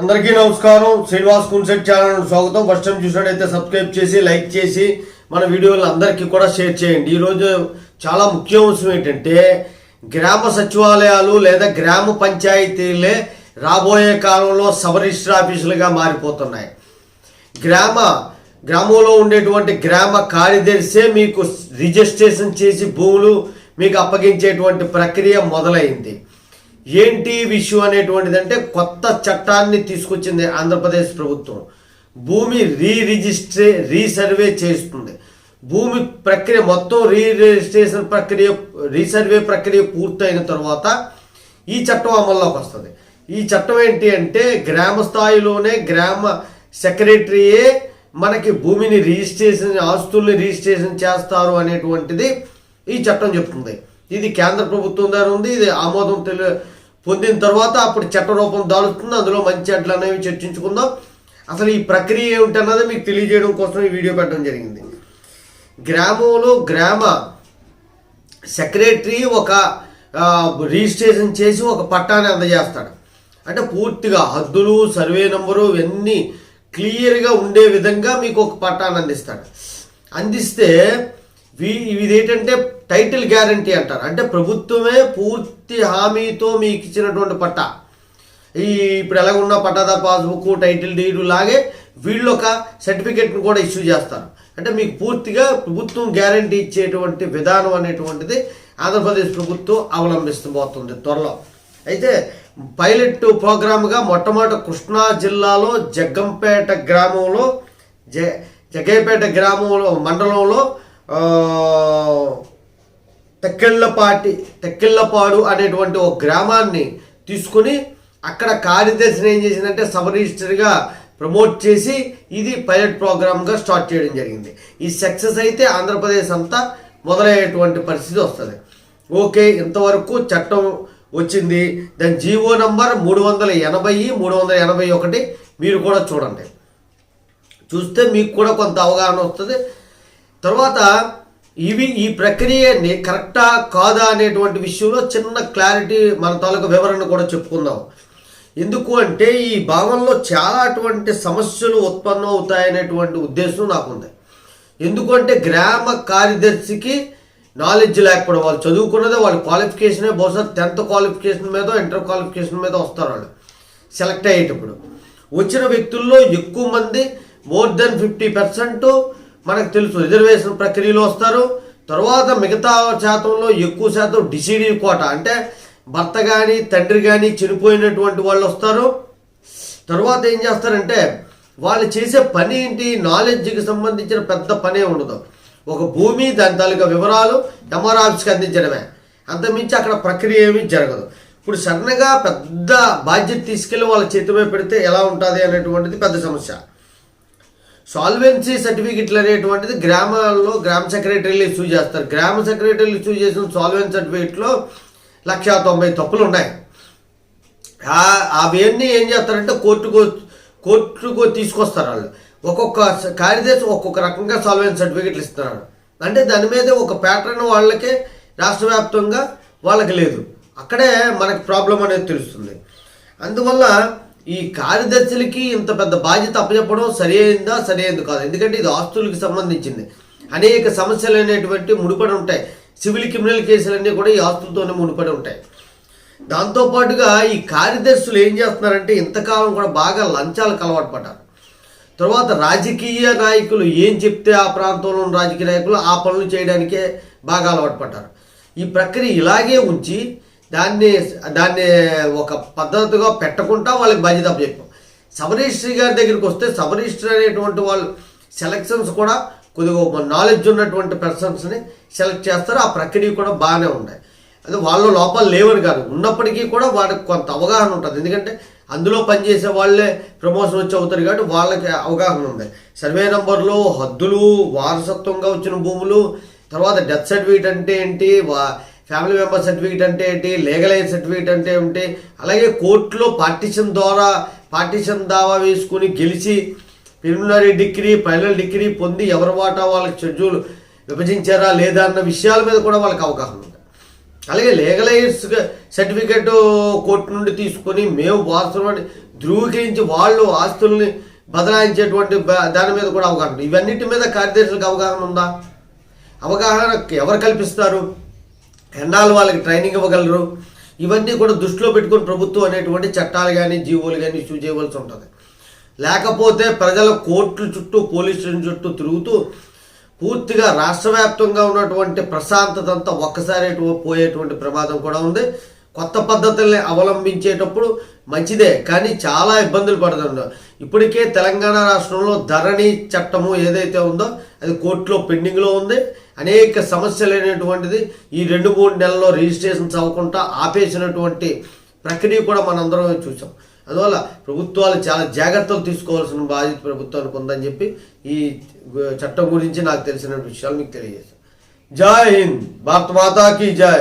అందరికీ నమస్కారం. శ్రీనివాస్ కున్సెట్ ఛానల్ స్వాగతం. ఫస్ట్ టైం చూసినట్టయితే సబ్స్క్రైబ్ చేసి లైక్ చేసి మన వీడియోలు అందరికీ కూడా షేర్ చేయండి. ఈరోజు చాలా ముఖ్య అంశం ఏంటంటే గ్రామ సచివాలయాలు లేదా గ్రామ పంచాయతీలే రాబోయే కాలంలో సబ్ రిజిస్టర్ ఆఫీసులుగా మారిపోతున్నాయి. గ్రామ గ్రామంలో ఉండేటువంటి గ్రామ కార్యదర్శే మీకు రిజిస్ట్రేషన్ చేసి భూములు మీకు అప్పగించేటువంటి ప్రక్రియ మొదలైంది. ఏంటి విషయం అనేటువంటిది అంటే కొత్త చట్టాన్ని తీసుకొచ్చింది ఆంధ్రప్రదేశ్ ప్రభుత్వం. భూమి రీ రిజిస్ట్రే రీసర్వే చేస్తుంది. భూమి ప్రక్రియ మొత్తం రీ రిజిస్ట్రేషన్ ప్రక్రియ రీసర్వే ప్రక్రియ పూర్తయిన తర్వాత ఈ చట్టం అమల్లోకి వస్తుంది. ఈ చట్టం ఏంటి అంటే గ్రామ స్థాయిలోనే గ్రామ సెక్రటరీయే మనకి భూమిని రిజిస్ట్రేషన్ ఆస్తుల్ని రిజిస్ట్రేషన్ చేస్తారు అనేటువంటిది ఈ చట్టం చెప్తుంది. ఇది కేంద్ర ప్రభుత్వం ద్వారా ఉంది ఇది ఆమోదం తెలి పొందిన తర్వాత అప్పుడు చట్ట రూపం దాలుస్తుంది అందులో మంచి అడ్లు అనేవి చర్చించుకుందాం. అసలు ఈ ప్రక్రియ ఏమిటన్నది మీకు తెలియజేయడం కోసం ఈ వీడియో పెట్టడం జరిగింది. గ్రామంలో గ్రామ సెక్రటరీ ఒక రిజిస్ట్రేషన్ చేసి ఒక పట్టాన్ని అందజేస్తాడు. అంటే పూర్తిగా హద్దులు సర్వే నెంబరు ఇవన్నీ క్లియర్గా ఉండే విధంగా మీకు ఒక పట్టాన్ని అందిస్తాడు. అందిస్తే ఇది ఏంటంటే టైటిల్ గ్యారంటీ అంటారు. అంటే ప్రభుత్వమే పూర్తి హామీతో మీకు ఇచ్చినటువంటి పట్టా. ఈ ఇప్పుడు ఎలాగున్న పట్టాదార్ పాస్బుక్ టైటిల్ డీడు లాగే వీళ్ళు ఒక సర్టిఫికేట్ని కూడా ఇష్యూ చేస్తారు. అంటే మీకు పూర్తిగా ప్రభుత్వం గ్యారంటీ ఇచ్చేటువంటి విధానం అనేటువంటిది ఆంధ్రప్రదేశ్ ప్రభుత్వం అవలంబిస్తబోతుంది త్వరలో. అయితే పైలట్ ప్రోగ్రామ్గా మొట్టమొదటి కృష్ణా జిల్లాలో జగ్గంపేట గ్రామంలో జ జగ్గైపేట గ్రామంలో మండలంలో తెక్కెళ్ళపాటి తెక్కెళ్ళపాడు అనేటువంటి ఒక గ్రామాన్ని తీసుకుని అక్కడ కార్యదర్శిని ఏం చేసిందంటే సబ్ రిజిస్టర్గా ప్రమోట్ చేసి ఇది పైలట్ ప్రోగ్రామ్గా స్టార్ట్ చేయడం జరిగింది. ఈ సక్సెస్ అయితే ఆంధ్రప్రదేశ్ అంతా మొదలయ్యేటువంటి పరిస్థితి వస్తుంది. ఓకే ఇంతవరకు చట్టం వచ్చింది. దాని జీవో నంబర్ మూడు వందల ఎనభై మూడు వందల ఎనభై ఒకటి. మీరు కూడా చూడండి. చూస్తే మీకు కూడా కొంత అవగాహన వస్తుంది. తర్వాత ఇవి ఈ ప్రక్రియని కరెక్టా కాదా అనేటువంటి విషయంలో చిన్న క్లారిటీ మన తాలూకు వివరణ కూడా చెప్పుకుందాం. ఎందుకు అంటే ఈ భావంలో చాలా అటువంటి సమస్యలు ఉత్పన్నం అవుతాయనేటువంటి ఉద్దేశం నాకుంది. ఎందుకంటే గ్రామ కార్యదర్శికి నాలెడ్జ్ లేకపోవడం వాళ్ళు చదువుకున్నదే వాళ్ళ క్వాలిఫికేషనే బహుశా టెన్త్ క్వాలిఫికేషన్ మీద ఇంటర్ క్వాలిఫికేషన్ మీద వస్తారు వాళ్ళు సెలెక్ట్ అయ్యేటప్పుడు. వచ్చిన వ్యక్తుల్లో ఎక్కువ మంది మోర్ దెన్ ఫిఫ్టీ పర్సెంట్ మనకు తెలుసు రిజర్వేషన్ ప్రక్రియలో వస్తారు. తర్వాత మిగతా శాతంలో ఎక్కువ శాతం డిసిడి కోట. అంటే భర్త కానీ తండ్రి కానీ చనిపోయినటువంటి వాళ్ళు వస్తారు. తర్వాత ఏం చేస్తారంటే వాళ్ళు చేసే పని ఏంటి? నాలెడ్జ్కి సంబంధించిన పెద్ద పనే ఉండదు. ఒక భూమి దాని తాలూకా వివరాలు ఎంఆర్ ఆఫీస్కి అందించడమే. అంతమించి అక్కడ ప్రక్రియ ఏమీ జరగదు. ఇప్పుడు సడన్గా పెద్ద బాధ్యత తీసుకెళ్ళి వాళ్ళ చేతిలో పెడితే ఎలా ఉంటుంది అనేటువంటిది పెద్ద సమస్య. సాల్వెన్సీ సర్టిఫికెట్లు అనేటువంటిది గ్రామాల్లో గ్రామ సెక్రటరీలు ఇష్యూ చేస్తారు. గ్రామ సెక్రటరీలు ఇష్యూ చేసిన సాల్వెన్సీ సర్టిఫికెట్లో లక్ష తొంభై తప్పులు ఉన్నాయి. అవన్నీ ఏం చేస్తారంటే కోర్టుకు కోర్టుకు తీసుకొస్తారు వాళ్ళు. ఒక్కొక్క కార్యదర్శి ఒక్కొక్క రకంగా సాల్వెన్స్ సర్టిఫికెట్లు ఇస్తున్నారు. అంటే దాని మీద ఒక ప్యాటర్న్ వాళ్ళకే రాష్ట్ర వ్యాప్తంగా వాళ్ళకి లేదు. అక్కడే మనకి ప్రాబ్లం అనేది తెలుస్తుంది. అందువల్ల ఈ కార్యదర్శులకి ఇంత పెద్ద బాధ్యత అప్పచెప్పడం సరి అయిందా సరి అయింది కాదు? ఎందుకంటే ఇది ఆస్తులకు సంబంధించింది. అనేక సమస్యలు అనేటువంటి ముడిపడి ఉంటాయి. సివిల్ క్రిమినల్ కేసులన్నీ కూడా ఈ ఆస్తులతోనే ముడిపడి ఉంటాయి. దాంతోపాటుగా ఈ కార్యదర్శులు ఏం చేస్తున్నారంటే ఇంతకాలం కూడా బాగా లంచాలకు అలవాటు పడ్డారు. తర్వాత రాజకీయ నాయకులు ఏం చెప్తే ఆ ప్రాంతంలో ఉన్న రాజకీయ నాయకులు ఆ పనులు చేయడానికే బాగా అలవాటు పడ్డారు. ఈ ప్రక్రియ ఇలాగే ఉంచి దాన్ని దాన్ని ఒక పద్ధతిగా పెట్టకుండా వాళ్ళకి బాధ్యత చెప్పాం సబ్ గారి దగ్గరికి వస్తే సబ్ అనేటువంటి వాళ్ళు సెలక్షన్స్ కూడా కొద్దిగా నాలెడ్జ్ ఉన్నటువంటి పర్సన్స్ని సెలెక్ట్ చేస్తారు. ఆ ప్రక్రియ కూడా బాగానే ఉన్నాయి అది వాళ్ళ లోపాలు లేవని కాదు. ఉన్నప్పటికీ కూడా వాడికి కొంత అవగాహన ఉంటుంది. ఎందుకంటే అందులో పనిచేసే వాళ్ళే ప్రమోషన్ వచ్చి అవుతారు కాబట్టి వాళ్ళకి అవగాహన ఉంది సర్వే నెంబర్లు హద్దులు వారసత్వంగా వచ్చిన భూములు తర్వాత డెత్ సర్టిఫికేట్ అంటే ఏంటి వా ఫ్యామిలీ మెంబర్ సర్టిఫికేట్ అంటే ఏంటి? లీగలైజ్ సర్టిఫికేట్ అంటే ఏంటి అలాగే కోర్టులో పార్టీషన్ ద్వారా పార్టీషన్ దావా వేసుకుని గెలిచి ప్రిలిమినరీ డిగ్రీ ఫైనల్ డిగ్రీ పొంది ఎవరి వాటా వాళ్ళకి షెడ్యూల్ విభజించారా లేదా అన్న విషయాల మీద కూడా వాళ్ళకి అవగాహన ఉంది. అలాగే లీగలైజ్ సర్టిఫికేట్ కోర్టు నుండి తీసుకొని మేము వాస్తవాన్ని ధృవీకరించి వాళ్ళు ఆస్తుల్ని బదలాయించేటువంటి దాని మీద కూడా అవగాహన ఇవన్నిటి మీద కార్యదర్శులకు అవగాహన ఉందా? అవగాహన ఎవరు కల్పిస్తారు? ఎన్నాళ్ళు వాళ్ళకి ట్రైనింగ్ ఇవ్వగలరు. ఇవన్నీ కూడా దృష్టిలో పెట్టుకుని ప్రభుత్వం అనేటువంటి చట్టాలు కానీ జీవోలు కానీ ఇష్యూ చేయవలసి ఉంటుంది. లేకపోతే ప్రజల కోర్టుల చుట్టూ పోలీస్ స్టేషన్ చుట్టూ తిరుగుతూ పూర్తిగా రాష్ట్ర వ్యాప్తంగా ఉన్నటువంటి ప్రశాంతత అంతా ఒక్కసారి పోయేటువంటి ప్రమాదం కూడా ఉంది. కొత్త పద్ధతుల్ని అవలంబించేటప్పుడు మంచిదే కానీ చాలా ఇబ్బందులు పడుతుంది ఇప్పటికే తెలంగాణ రాష్ట్రంలో ధరణి చట్టము ఏదైతే ఉందో అది కోర్టులో పెండింగ్లో ఉంది. అనేక సమస్యలైనటువంటిది ఈ రెండు మూడు నెలల్లో రిజిస్ట్రేషన్స్ అవ్వకుండా ఆపేసినటువంటి ప్రక్రియ కూడా మనందరం చూసాం. అందువల్ల ప్రభుత్వాలు చాలా జాగ్రత్తలు తీసుకోవాల్సిన బాధ్యత ప్రభుత్వానికి ఉందని చెప్పి ఈ చట్టం గురించి నాకు తెలిసిన విషయాలు మీకు తెలియజేశాను జై హింద్. భారత మాతాకి జై.